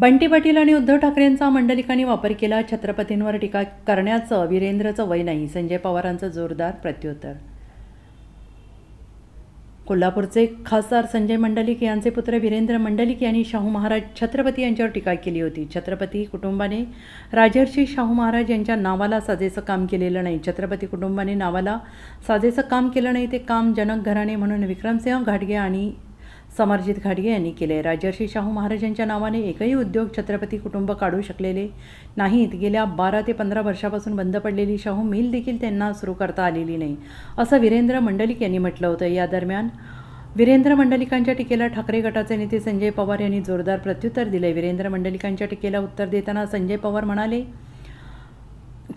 बंटी पाटील आणि उद्धव ठाकरेंचा मंडलिकांनी वापर केला. छत्रपतींवर टीका करण्याचं वीरेंद्रचं वय नाही. संजय पवारांचं जोरदार प्रत्युत्तर. कोल्हापूरचे खासदार संजय मंडलिक यांचे पुत्र वीरेंद्र मंडलिक यांनी शाहू महाराज छत्रपती यांच्यावर टीका केली होती. छत्रपती कुटुंबाने राजर्षी शाहू महाराज यांच्या नावाला साजेचं काम केलेलं नाही. छत्रपती कुटुंबाने नावाला साजेचं काम केलं नाही ते काम जनक घराणे म्हणून विक्रमसिंह घाटगे आणि समरजित घाडगे यांनी केले राजर्षी शाहू महाराजांच्या नावाने एकही उद्योग छत्रपती कुटुंब काढू शकलेले नाहीत. गेल्या बारा ते पंधरा वर्षापासून बंद पडलेली शाहू मिल देखील त्यांना सुरू करता आलेली नाही असं वीरेंद्र मंडलिक यांनी म्हटलं होतं. या दरम्यान वीरेंद्र मंडलिकांच्या टीकेला ठाकरे गटाचे नेते संजय पवार यांनी जोरदार प्रत्युत्तर दिले वीरेंद्र मंडलिकांच्या टीकेला उत्तर देताना संजय पवार म्हणाले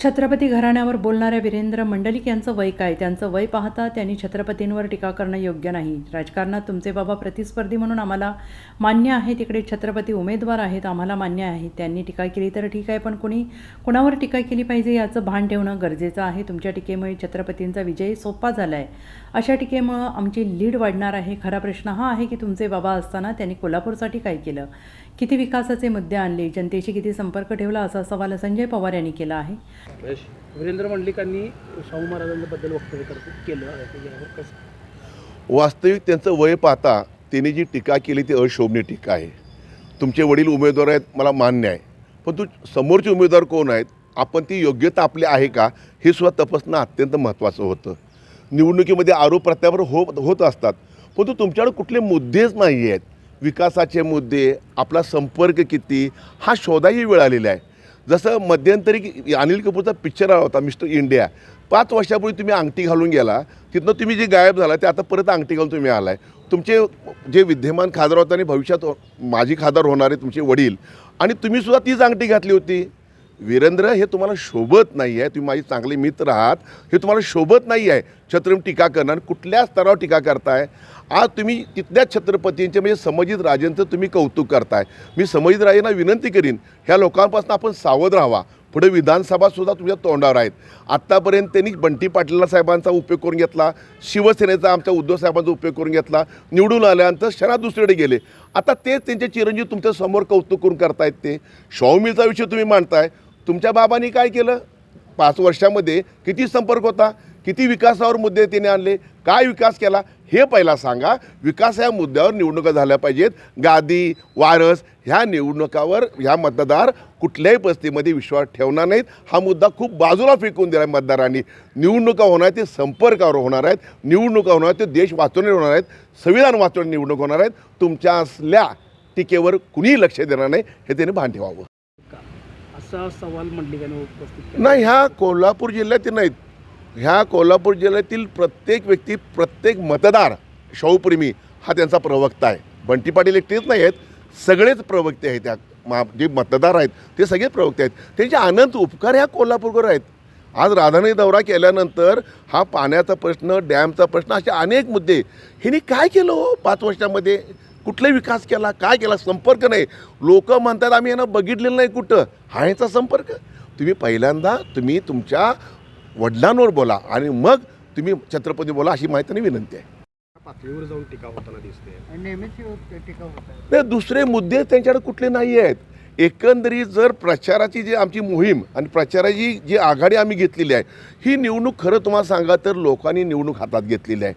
छत्रपती घराण्यावर बोलणाऱ्या वीरेंद्र मंडलिक यांचं वय काय? त्यांचं वय पाहता त्यांनी छत्रपतींवर टीका करणं योग्य नाही. राजकारणात तुमचे बाबा प्रतिस्पर्धी म्हणून आम्हाला मान्य आहे तिकडे छत्रपती उमेदवार आहेत आम्हाला मान्य आहे त्यांनी टीका केली तर ठीक आहे पण कुणी कुणावर टीका केली पाहिजे याचं भान ठेवणं गरजेचं आहे. तुमच्या टीकेमुळे छत्रपतींचा विजय सोपा झाला आहे अशा टीकेमुळं आमची लीड वाढणार आहे. खरा प्रश्न हा आहे की तुमचे बाबा असताना त्यांनी कोल्हापूरसाठी काय केलं? किती विकासाचे मुद्दे आणले? जनतेशी किती संपर्क ठेवला? असा सवाल संजय पवार यांनी केला आहे. वीरेंद्र मंडलिकांनी शाहू महाराजांबद्दल वक्तव्य करत केलं कसं? वास्तविक त्यांचं वय पाहता त्यांनी जी टीका केली ती अशोभनीय टीका आहे. तुमचे वडील उमेदवार आहेत मला मान्य आहे. पण तू समोरचे उमेदवार कोण आहेत? आपण ती योग्यता आपली आहे का? हे सुद्धा तपासणं अत्यंत महत्त्वाचं होतं. निवडणुकीमध्ये आरोप प्रत्यारोप होत होत असतात. परंतु तुमच्याकडे कुठले मुद्देच नाही आहेत विकासाचे मुद्दे आपला संपर्क किती हा शोधाही वेळ आलेला आहे. जसं मध्यंतरी अनिल कपूरचा पिक्चर आला होता मिस्टर इंडिया. पाच वर्षापूर्वी तुम्ही अंगठी घालून गेला तिथनं तुम्ही जे गायब झाला ते आता परत अंगठी घालून तुम्ही आलाय. तुमचे जे विद्यमान खासदार होते आणि भविष्यात हो- माजी खासदार होणारे तुमचे वडील आणि तुम्ही सुद्धा तीच अंगठी घातली होती. वीरेंद्र हे तुम्हाला शोभत नाही आहे तुम्ही माझे चांगले मित्र आहात. हे तुम्हाला शोभत नाही आहे छत्रम टीका करणार कुठल्या स्तरावर टीका करताय. आज तुम्ही तिथल्या छत्रपतींचे म्हणजे समजित राजेंचं तुम्ही कौतुक करताय. मी समजित राजेंना विनंती करीन ह्या लोकांपासून आपण सावध राहावा. पुढे विधानसभासुद्धा तुमच्या तोंडावर आहेत. आत्तापर्यंत त्यांनी बंटी पाटील साहेबांचा उपयोग करून घेतला. शिवसेनेचा आमच्या उद्धव साहेबांचा उपयोग करून घेतला. निवडून आल्यानंतर शहरात दुसरीकडे गेले. आता तेच त्यांचे चिरंजीव तुमच्यासमोर कौतुक करून करतायत ते. शाहूमिलचा विषय तुम्ही मांडताय. तुमच्या बाबांनी काय केलं? पाच वर्षामध्ये किती संपर्क होता? किती विकासावर मुद्दे त्याने आणले? काय विकास केला? हे पहिला सांगा. विकास या मुद्द्यावर निवडणुका झाल्या पाहिजेत. गादी वारस ह्या निवडणुकावर ह्या मतदार कुठल्याही परिस्थितीमध्ये विश्वास ठेवणार नाहीत. हा मुद्दा खूप बाजूला फेकून दिला आहे मतदारांनी. निवडणुका होणार ते संपर्कावर होणार आहेत. निवडणुका होणार ते देश वाचवणे होणार आहेत. संविधान वाचवणे निवडणूक होणार आहेत. तुमच्या असल्या टीकेवर कुणीही लक्ष देणार नाही. हे त्याने भान ठेवावं. असा सवाल मंडलिकांनी उपस्थित केला. नाही ह्या कोल्हापूर जिल्ह्यातील नाहीत. ह्या कोल्हापूर जिल्ह्यातील प्रत्येक व्यक्ती प्रत्येक मतदार शाहूप्रेमी हा त्यांचा प्रवक्ता आहे. बंटी पाटील एकटेच नाही आहेत. सगळेच प्रवक्ते आहेत त्या मा जे मतदार आहेत ते सगळे प्रवक्ते आहेत. त्यांचे अनंत उपकार ह्या कोल्हापूरकर आहेत. आज राधानगरी दौरा केल्यानंतर हा पाण्याचा प्रश्न डॅमचा प्रश्न असे अनेक मुद्दे. ह्यांनी काय केलं हो पाच वर्षामध्ये? कुठले विकास केला काय केला संपर्क नाही. लोक म्हणतात आम्ही यांना बघितलेलं नाही कुठं. हा यांचा संपर्क. तुम्ही पहिल्यांदा तुम्ही तुमच्या वडिलांवर बोला आणि मग तुम्ही छत्रपती बोला अशी माहिती आणि विनंती आहे. पातळीवर जाऊन टीका होताना दिसते. नेहमीच टीका होत दुसरे मुद्दे त्यांच्याकडे कुठले नाही आहेत. एकंदरीत जर प्रचाराची जी आमची मोहीम आणि प्रचाराची जी आघाडी आम्ही घेतलेली आहे ही निवडणूक खरं तुम्हाला सांगा तर लोकांनी निवडणूक हातात घेतलेली आहे.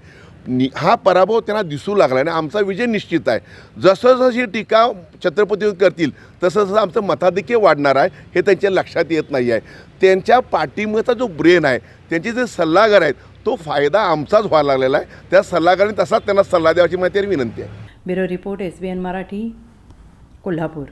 नि हा पराभव त्यांना दिसू लागला आणि आमचा विजय निश्चित आहे. जसं जशी टीका छत्रपती करतील तसं जसं आमचं मताधिक्य वाढणार आहे हे त्यांच्या लक्षात येत नाही आहे. त्यांच्या पाठिंबाचा जो ब्रेन आहे त्यांचे जे सल्लागार आहेत तो फायदा आमचाच व्हायला लागलेला आहे. त्या सल्लागारांनी तसाच त्यांना सल्ला द्यावाची माहिती आणि विनंती आहे. Bureau report S B N Marathi Kolhapur.